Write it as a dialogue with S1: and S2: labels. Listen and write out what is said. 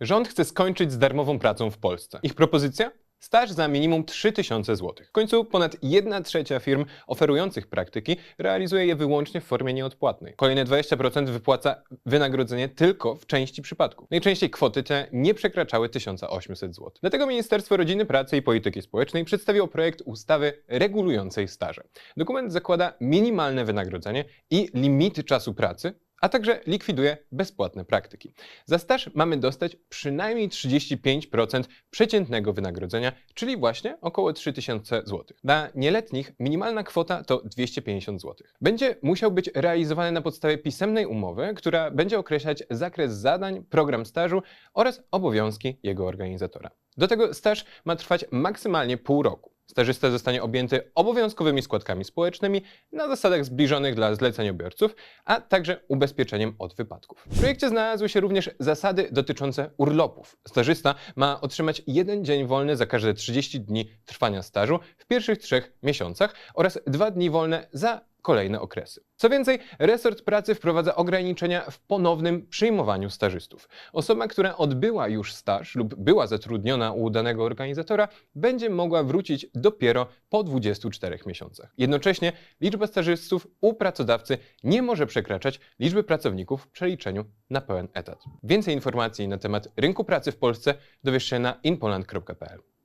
S1: Rząd chce skończyć z darmową pracą w Polsce. Ich propozycja? Staż za minimum 3000 zł. W końcu ponad 1 trzecia firm oferujących praktyki realizuje je wyłącznie w formie nieodpłatnej. Kolejne 20% wypłaca wynagrodzenie tylko w części przypadków. Najczęściej kwoty te nie przekraczały 1800 zł. Dlatego Ministerstwo Rodziny, Pracy i Polityki Społecznej przedstawiło projekt ustawy regulującej staże. Dokument zakłada minimalne wynagrodzenie i limity czasu pracy, a także likwiduje bezpłatne praktyki. Za staż mamy dostać przynajmniej 35% przeciętnego wynagrodzenia, czyli właśnie około 3000 zł. Dla nieletnich minimalna kwota to 250 zł. Będzie musiał być realizowany na podstawie pisemnej umowy, która będzie określać zakres zadań, program stażu oraz obowiązki jego organizatora. Do tego staż ma trwać maksymalnie pół roku. Stażysta zostanie objęty obowiązkowymi składkami społecznymi na zasadach zbliżonych dla zleceniobiorców, a także ubezpieczeniem od wypadków. W projekcie znalazły się również zasady dotyczące urlopów. Stażysta ma otrzymać jeden dzień wolny za każde 30 dni trwania stażu w pierwszych trzech miesiącach oraz dwa dni wolne za kolejne okresy. Co więcej, resort pracy wprowadza ograniczenia w ponownym przyjmowaniu stażystów. Osoba, która odbyła już staż lub była zatrudniona u danego organizatora, będzie mogła wrócić dopiero po 24 miesiącach. Jednocześnie liczba stażystów u pracodawcy nie może przekraczać liczby pracowników w przeliczeniu na pełen etat. Więcej informacji na temat rynku pracy w Polsce dowiesz się na inpoland.pl.